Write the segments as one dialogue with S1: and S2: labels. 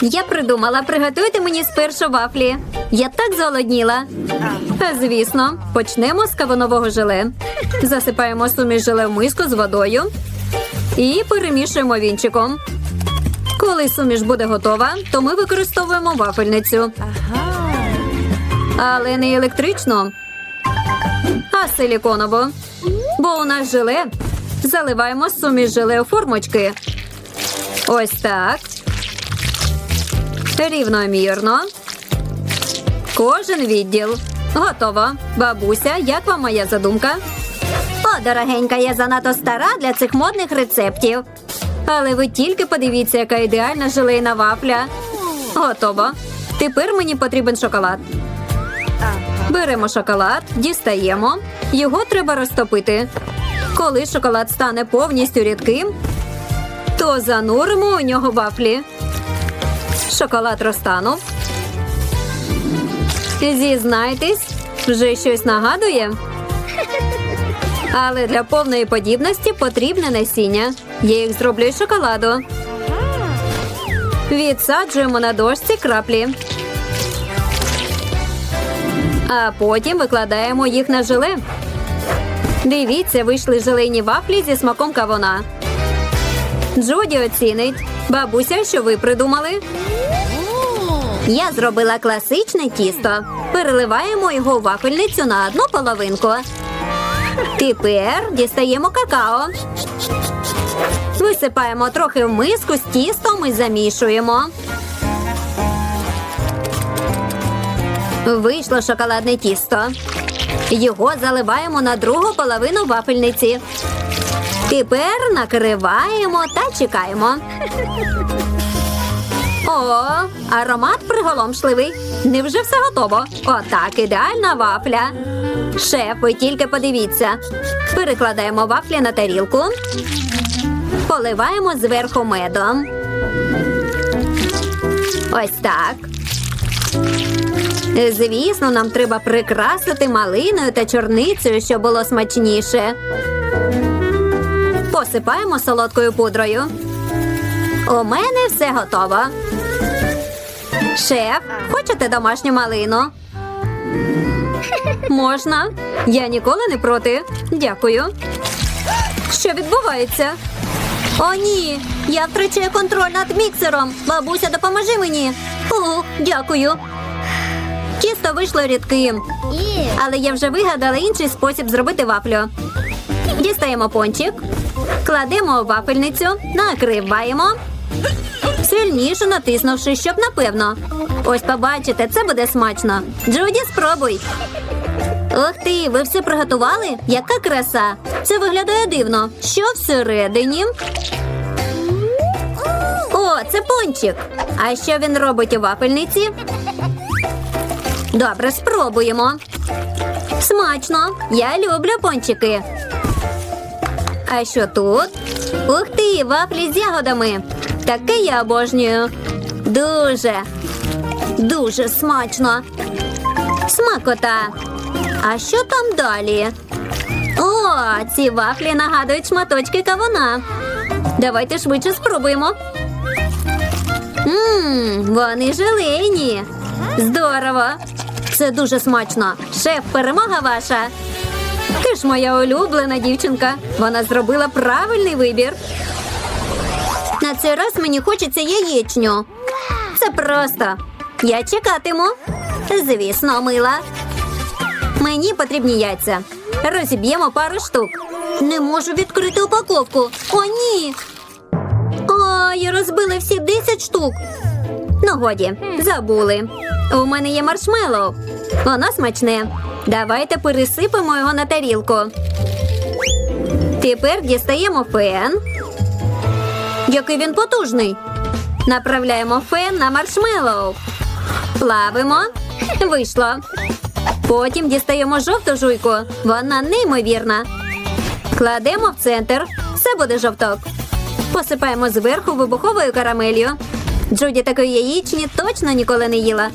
S1: Я придумала, приготуйте мені спершу вафлі. Я так зголодніла. Звісно, почнемо з кавунового желе. Засипаємо суміш желе в миску з водою і перемішуємо вінчиком. Коли суміш буде готова, то ми використовуємо вафельницю. Але не електричну, а силіконову. Бо у нас желе заливаємо суміш желе у формочки. Ось так. Рівномірно. Кожен відділ. Готово. Бабуся, як вам моя задумка? О, дорогенька, я занадто стара для цих модних рецептів. Але ви тільки подивіться, яка ідеальна желейна вафля. Готово. Тепер мені потрібен шоколад. Беремо шоколад, дістаємо. Його треба розтопити. Коли шоколад стане повністю рідким, то зануримо у нього вафлі. Шоколад розтанув. Зізнайтесь, вже щось нагадує. Але для повної подібності потрібне насіння. Я їх зроблю із шоколаду. Відсаджуємо на дошці краплі. А потім викладаємо їх на желе. Дивіться, вийшли желейні вафлі зі смаком кавуна. Джуді оцінить. Бабуся, що ви придумали? Я зробила класичне тісто. Переливаємо його у вафельницю на одну половинку. Тепер дістаємо какао. Висипаємо трохи в миску з тістом і замішуємо. Вийшло шоколадне тісто. Його заливаємо на другу половину вафельниці. Тепер накриваємо та чекаємо. О, аромат приголомшливий. Невже все готово? Отак, ідеальна вафля. Шеф, ви тільки подивіться. Перекладаємо вафлі на тарілку. Поливаємо зверху медом. Ось так. Звісно, нам треба прикрасити малиною та чорницею, щоб було смачніше. Посипаємо солодкою пудрою. У мене все готово. Шеф, хочете домашню малину? Можна. Я ніколи не проти. Дякую. Що відбувається? О, ні. Я втрачаю контроль над міксером. Бабуся, допоможи мені. О, дякую. Тісто вийшло рідким. Але я вже вигадала інший спосіб зробити вафлю. Дістаємо пончик, кладемо вафельницю, накриваємо. Сильніше натиснувши, щоб напевно. Ось побачите, це буде смачно. Джуді, спробуй. Ух ти, ви все приготували? Яка краса! Це виглядає дивно. Що всередині? О, це пончик. А що він робить у вафельниці? Добре, спробуємо. Смачно. Я люблю пончики. А що тут? Ух ти, вафлі з ягодами. Таке я обожнюю. Дуже, дуже смачно. Смакота. А що там далі? О, ці вафлі нагадують шматочки кавуна. Давайте швидше спробуємо. Ммм, вони желейні. Здорово. Це дуже смачно. Шеф, перемога ваша. Ж моя улюблена дівчинка. Вона зробила правильний вибір. На цей раз мені хочеться яєчню. Це просто. Я чекатиму. Звісно, мила. Мені потрібні яйця. Розіб'ємо пару штук. Не можу відкрити упаковку. О, ні. О, я розбила всі 10 штук. Ну, годі, забули. У мене є маршмеллоу. Воно смачне. Давайте пересипемо його на тарілку. Тепер дістаємо фен. Який він потужний. Направляємо фен на маршмеллоу. Плавимо. Вийшло. Потім дістаємо жовту жуйку. Вона неймовірна. Кладемо в центр. Все буде жовток. Посипаємо зверху вибуховою карамелью. Джуді такої яєчні точно ніколи не їла.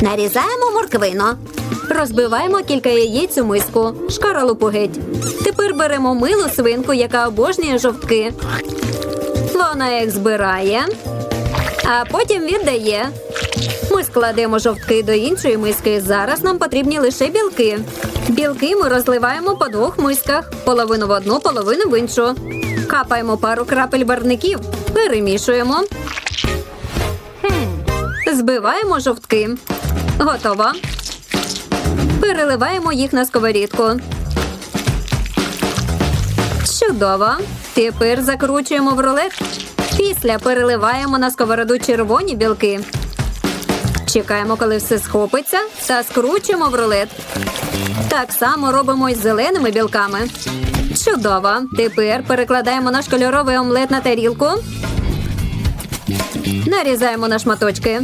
S1: Нарізаємо морквину. Розбиваємо кілька яєць у миску. Шкаралупу геть. Тепер беремо милу свинку, яка обожнює жовтки. Вона їх збирає. а потім віддає. Ми складемо жовтки до іншої миски. Зараз нам потрібні лише білки. Білки ми розливаємо по двох мисках: половину в одну, половину в іншу. Капаємо пару крапель барвників, перемішуємо. Збиваємо жовтки. Готово. Переливаємо їх на сковорідку. Чудово. Тепер закручуємо в рулет. Після переливаємо на сковороду червоні білки. Чекаємо, коли все схопиться, та скручуємо в рулет. Так само робимо із зеленими білками. Чудово. Тепер перекладаємо наш кольоровий омлет на тарілку. Нарізаємо на шматочки.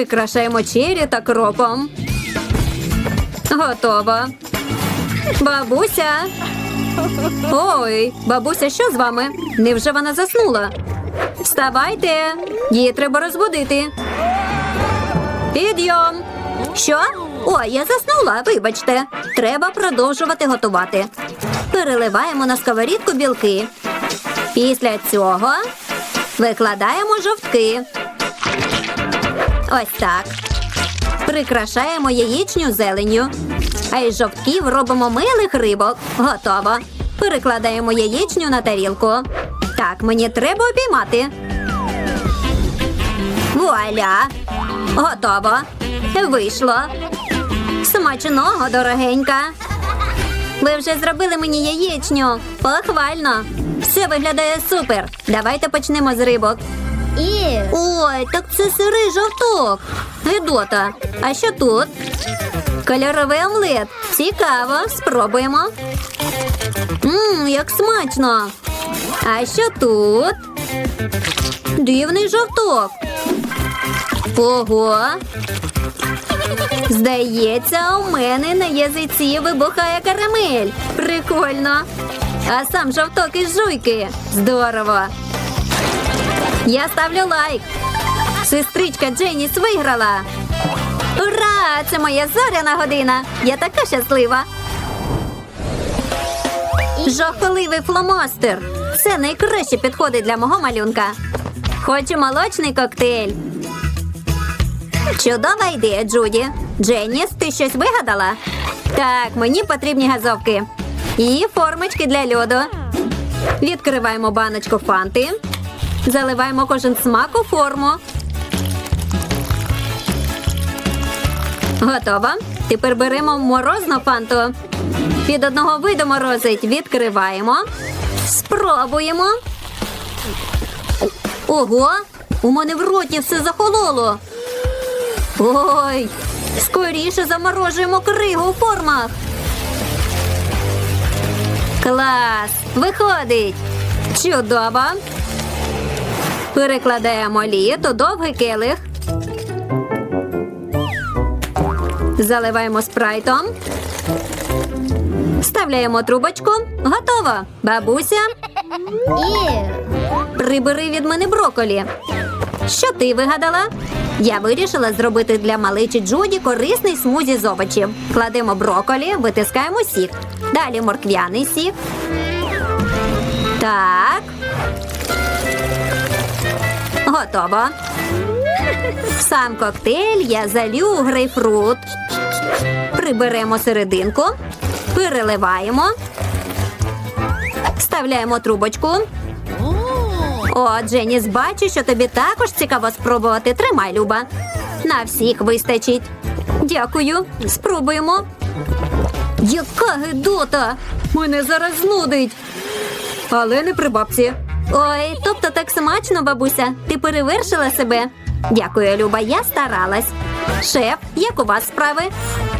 S1: Прикрашаємо чері та кропом. Готово. Бабуся. Ой, бабуся, що з вами? Невже вона заснула? Вставайте, її треба розбудити. Підйом. Що? Ой, я заснула, вибачте. Треба продовжувати готувати. Переливаємо на сковорідку білки. Після цього викладаємо жовтки. Ось так. Прикрашаємо яєчню зеленню. А із жовтків робимо милих рибок. Готово. Перекладаємо яєчню на тарілку. Так, мені треба обіймати. Вуаля! Готово. Вийшло. Смачного, дорогенька. Ви вже зробили мені яєчню. Похвально. Все виглядає супер. Давайте почнемо з рибок. Ой, так це сирий жовток. Гедота. А що тут? Кольоровий омлет. Цікаво, спробуємо. Мм, як смачно. А що тут? Дивний жовток. Ого. Здається, у мене на язиці вибухає карамель. Прикольно. А сам жовток із жуйки. Здорово. Я ставлю лайк. Сестричка Дженіс виграла. Ура! Це моя зоряна година. Я така щаслива. Жахливий фломастер. Це найкраще підходить для мого малюнка. Хочу молочний коктейль. Чудова ідея, Джуді. Дженіс, ти щось вигадала? Так, мені потрібні газовки. І формочки для льоду. Відкриваємо баночку фанти. Заливаємо кожен смак у форму. Готово. Тепер беремо морозну фанту. Від одного виду морозить. Відкриваємо. Спробуємо. Ого! У мене в роті все захололо. Ой, скоріше заморожуємо кригу у формах. Клас! Виходить! Чудово! Перекладаємо лід у довгий келих. Заливаємо спрайтом. Вставляємо трубочку. Готово. Бабуся, прибери від мене броколі. Що ти вигадала? Я вирішила зробити для маличі Джуді корисний смузі з овочів. Кладемо броколі, витискаємо сік. Далі морквяний сік. Так. Готово. В сам коктейль я залю грейпфрут. Приберемо серединку, переливаємо, вставляємо трубочку. О, Дженіс, бачу, що тобі також цікаво спробувати. Тримай, Люба. На всіх вистачить. Дякую. Спробуємо. Яка гидота! Мене зараз знудить. Але не при бабці. Ой, тобто так смачно, бабуся. Ти перевершила себе. Дякую, Люба, я старалась. Шеф, як у вас справи?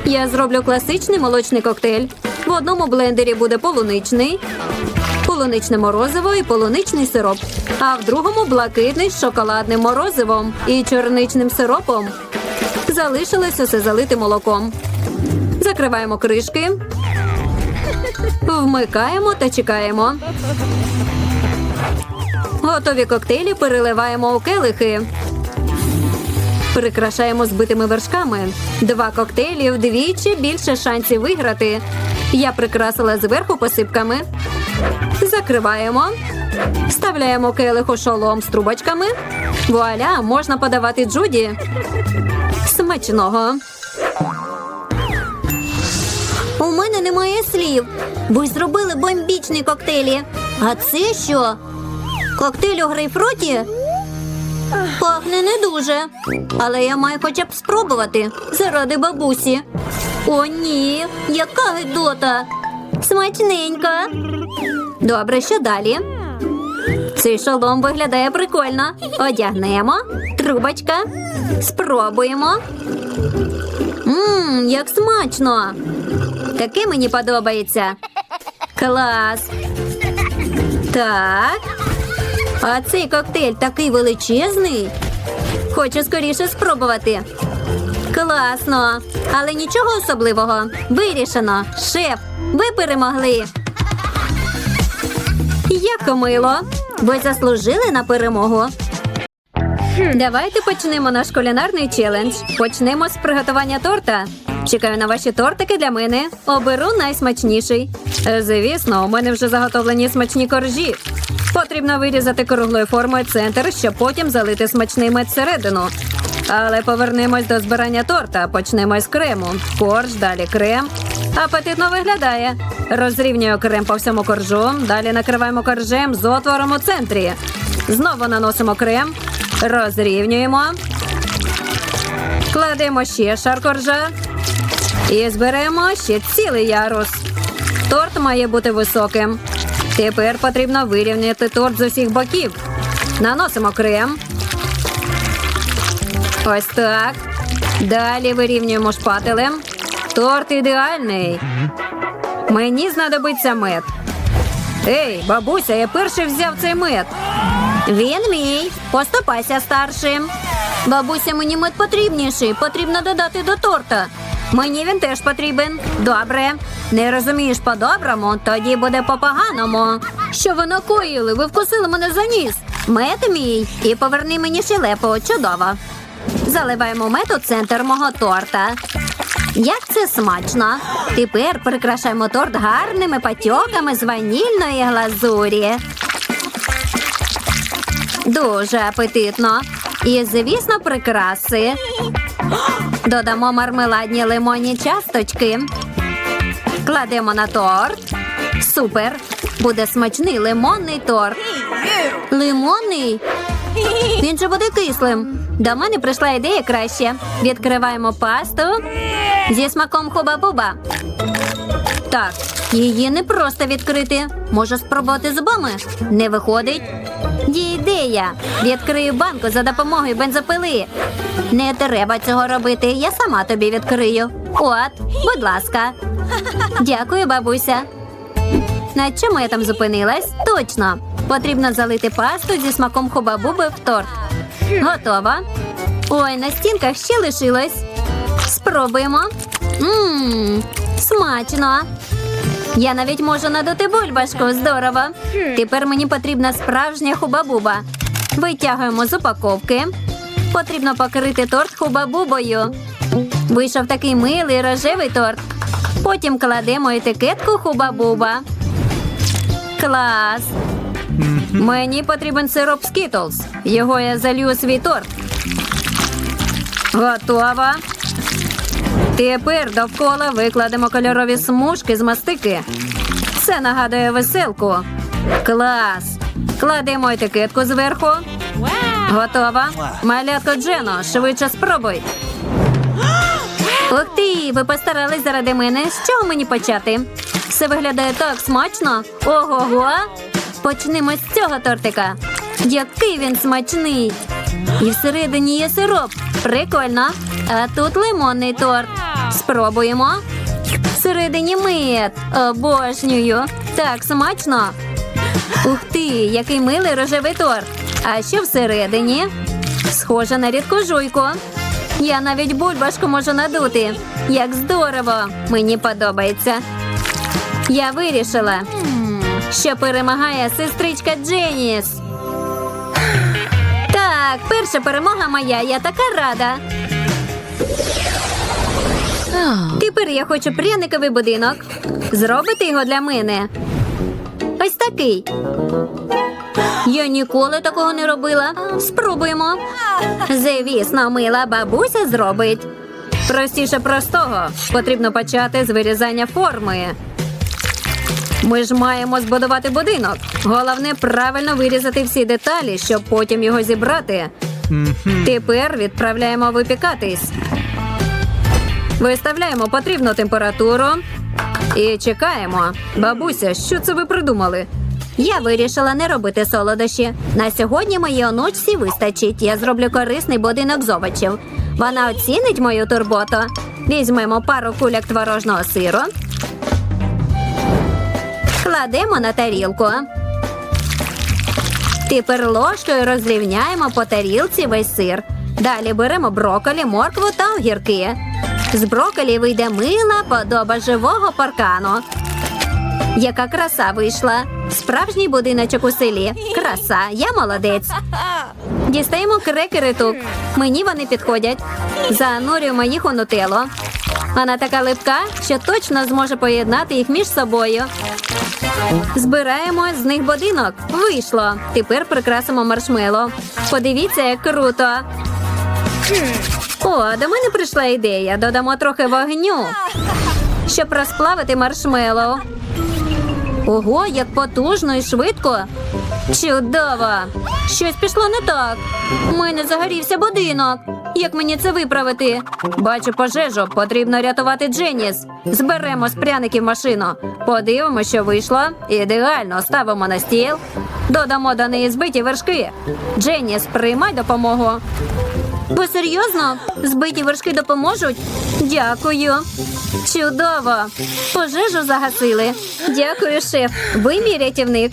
S1: Я зроблю класичний молочний коктейль. В одному блендері буде полуничний, полуничне морозиво і полуничний сироп. А в другому блакитний з шоколадним морозивом і чорничним сиропом. Залишилось усе залити молоком. Закриваємо кришки. Вмикаємо та чекаємо. Готові коктейлі переливаємо у келихи. Прикрашаємо збитими вершками. Два коктейлі вдвічі більше шансів виграти. Я прикрасила зверху посипками. Закриваємо. Вставляємо келих у шолом з трубочками. Вуаля, можна подавати Джуді. Смачного. У мене немає слів. Ви зробили бомбічні коктейлі. А це що? Коктейль у грейпфруті? Пахне не дуже. Але я маю хоча б спробувати заради бабусі. О, ні, яка гидота. Смачненька. Добре, що далі? Цей шолом виглядає прикольно. Одягнемо. Трубочка. Спробуємо. Мм, як смачно. Таке мені подобається. Клас. Так. А цей коктейль такий величезний. Хочу скоріше спробувати. Класно. Але нічого особливого. Вирішено. Шеф, ви перемогли. Як мило. Ви заслужили на перемогу. Давайте почнемо наш кулінарний челендж. Почнемо з приготування торта. Чекаю на ваші тортики для мене. Оберу найсмачніший. Звісно, у мене вже заготовлені смачні коржі. Потрібно вирізати круглою формою центр, щоб потім залити смачний мед всередину. Але повернемось до збирання торта. Почнемо з крему. Корж, далі крем. Апетитно виглядає. Розрівнюю крем по всьому коржу. Далі накриваємо коржем з отвором у центрі. Знову наносимо крем. Розрівнюємо. Кладемо ще шар коржа. І зберемо ще цілий ярус. Торт має бути високим. Тепер потрібно вирівняти торт з усіх боків. Наносимо крем. Ось так. Далі вирівнюємо шпателем. Торт ідеальний. Мені знадобиться мед. Ей, бабуся, я перший взяв цей мед. Він мій. Поступайся старшим. Бабуся, мені мед потрібніший. Потрібно додати до торта. Мені він теж потрібен. Добре. Не розумієш по-доброму, тоді буде по-поганому. Що ви накоїли? Ви вкусили мене за ніс. Мед мій. І поверни мені щелепу. Чудово. Заливаємо мед у центр мого торта. Як це смачно! Тепер прикрашаємо торт гарними патьоками з ванільної глазурі. Дуже апетитно. І, звісно, прикраси. Додамо мармеладні лимонні часточки. Кладемо на торт. Супер! Буде смачний лимонний торт. Лимонний? Він же буде кислим. До мене прийшла ідея краще. Відкриваємо пасту зі смаком хуба-буба. Так, її не просто відкрити. Можу спробувати зубами. Не виходить. Ідея. Відкрию банку за допомогою бензопили. Не треба цього робити. Я сама тобі відкрию. От, будь ласка. Дякую, бабуся. На чому я там зупинилась? Точно. Потрібно залити пасту зі смаком хуба-буби в торт. Готово. Ой, на стінках ще лишилось. Спробуємо. Ммм, смачно. Я навіть можу надути бульбашку. Здорово. Тепер мені потрібна справжня хуба-буба. Витягуємо з упаковки. Потрібно покрити торт хуба-бубою. Вийшов такий милий рожевий торт. Потім кладемо етикетку хуба-буба. Клас. Мені потрібен сироп Skittles. Його я залью у свій торт. Готово. Тепер довкола викладемо кольорові смужки з мастики. Це нагадує веселку. Клас. Кладемо етикетку зверху. Готово. Малятко Джено, швидше спробуй. Ух ти, ви постарались заради мене. З чого мені почати? Все виглядає так смачно. Ого-го. Почнемо з цього тортика. Який він смачний. І всередині є сироп. Прикольно. А тут лимонний торт. Спробуємо. Всередині мед. Обожнюю. Так смачно. Ух ти, який милий рожевий торт. А що всередині? Схоже на рідку жуйку. Я навіть бульбашку можу надути. Як здорово! Мені подобається. Я вирішила, що перемагає сестричка Дженіс. Так, перша перемога моя. Я така рада. Тепер я хочу пряниковий будинок. Зробити його для мене. Ось такий. Я ніколи такого не робила. Спробуємо. Звісно, мила бабуся зробить. Простіше простого. Потрібно почати з вирізання форми. Ми ж маємо збудувати будинок. Головне правильно вирізати всі деталі, щоб потім його зібрати. Тепер відправляємо випікатись. Виставляємо потрібну температуру і чекаємо. Бабуся, що це ви придумали? Я вирішила не робити солодощі. На сьогодні моїй онучці вистачить. Я зроблю корисний будинок з овочів. Вона оцінить мою турботу. Візьмемо пару куляк творожного сиру. Кладемо на тарілку. Тепер ложкою розрівняємо по тарілці весь сир. Далі беремо броколі, моркву та огірки. З броколі вийде мила подоба живого паркану. Яка краса вийшла. Справжній будиночок у селі. Краса, я молодець. Дістаємо крекери тук. Мені вони підходять. Занурюємо їх у нутелло. Вона така липка, що точно зможе поєднати їх між собою. Збираємо з них будинок. Вийшло. Тепер прикрасимо маршмело. Подивіться, як круто. О, до мене прийшла ідея. Додамо трохи вогню, щоб розплавити маршмело. Ого, як потужно і швидко. Чудово! Щось пішло не так. У мене загорівся будинок. Як мені це виправити? Бачу пожежу, потрібно рятувати Дженіс. Зберемо з пряників машину. Подивимося, що вийшло. Ідеально ставимо на стіл. Додамо до неї збиті вершки. Дженіс, приймай допомогу. Ви серйозно? Збиті вершки допоможуть? Дякую. Чудово. Пожежу загасили. Дякую, шеф. Ви мій рятівник.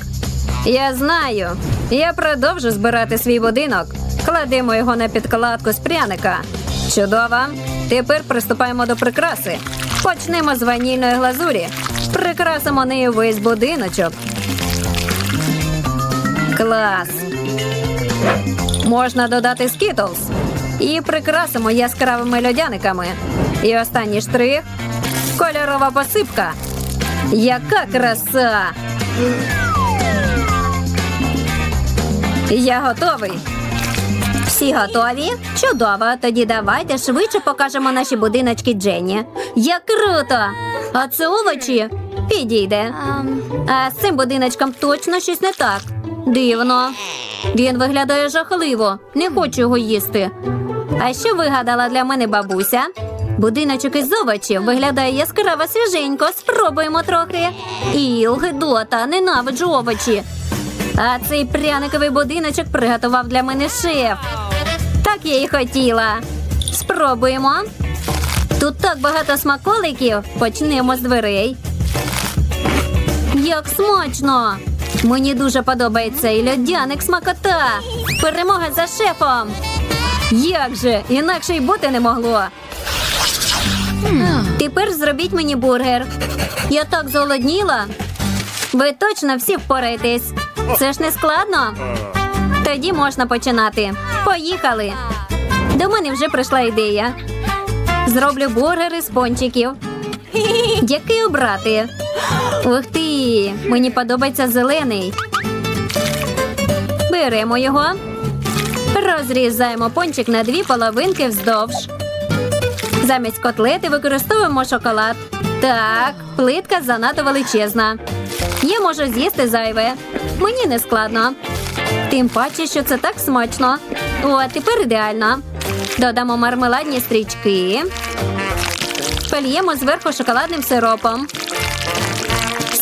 S1: Я знаю. Я продовжу збирати свій будинок. Кладемо його на підкладку з пряника. Чудово. Тепер приступаємо до прикраси. Почнемо з ванільної глазурі. Прикрасимо нею весь будиночок. Клас. Можна додати скітлз. І прикрасимо яскравими льодяниками. І останній штрих кольорова посипка. Яка краса! Я готовий. Всі готові? Чудово. Тоді давайте швидше покажемо наші будиночки Дженні. Як круто! А це овочі? Підійде. А з цим будиночком точно щось не так. Дивно. Він виглядає жахливо. Не хочу його їсти. А що вигадала для мене бабуся? Будиночок із овочів виглядає яскраво свіженько. Спробуємо трохи. Іл, гидота, ненавиджу овочі. А цей пряниковий будиночок приготував для мене шеф. Так я і хотіла. Спробуємо. Тут так багато смаколиків. Почнемо з дверей. Як смачно! Мені дуже подобається і льодяник смакота. Перемога за шефом. Як же, інакше й бути не могло. Тепер зробіть мені бургер. Я так зголодніла. Ви точно всі впораєтесь. Це ж не складно. Тоді можна починати. Поїхали. До мене вже прийшла ідея. Зроблю бургери з пончиків. Який обрати? Ух ти! Мені подобається зелений. Беремо його. Розрізаємо пончик на дві половинки вздовж. Замість котлети використовуємо шоколад. Так, плитка занадто величезна. Я можу з'їсти зайве. Мені не складно. Тим паче, що це так смачно. О, тепер ідеально. Додамо мармеладні стрічки. Польємо зверху шоколадним сиропом.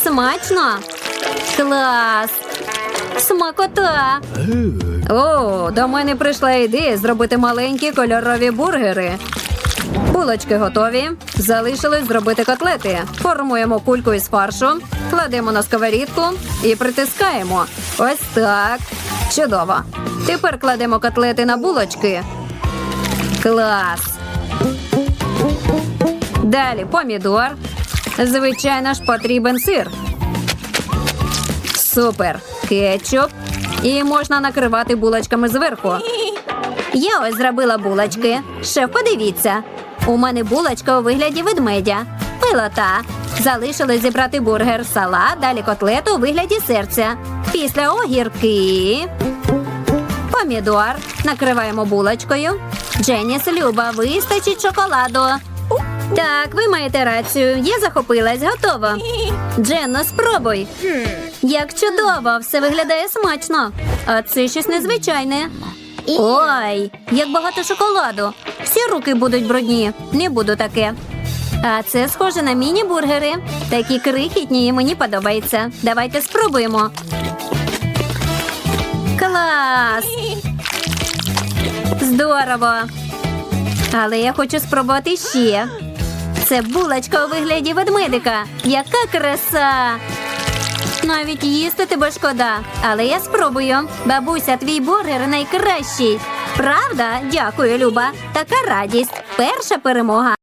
S1: Смачно. Клас. Смакота. О, до мене прийшла ідея зробити маленькі кольорові бургери. Булочки готові. Залишилось зробити котлети. Формуємо кульку із фаршу, кладемо на сковорідку і притискаємо. Ось так. Чудово. Тепер кладемо котлети на булочки. Клас. Далі помідор. Звичайно ж, потрібен сир. Супер. Кетчуп. І можна накривати булочками зверху. Я ось зробила булочки. Шеф, подивіться. У мене булочка у вигляді ведмедя. Милота. Залишилось зібрати бургер, салат, далі котлету у вигляді серця. Після огірки. Помідор. Накриваємо булочкою. Дженіс, Люба, вистачить шоколаду. Так, ви маєте рацію. Я захопилась, готово. Дженно, спробуй. Як чудово, все виглядає смачно. А це щось незвичайне. Ой, як багато шоколаду. Всі руки будуть брудні. Не буду таке. А це схоже на міні-бургери. Такі крихітні і мені подобається. Давайте спробуємо. Клас! Здорово! Але я хочу спробувати ще. Це булочка у вигляді ведмедика. Яка краса! Навіть їсти тебе шкода, але я спробую. Бабуся, твій бургер найкращий. Правда? Дякую, Люба. Така радість. Перша перемога.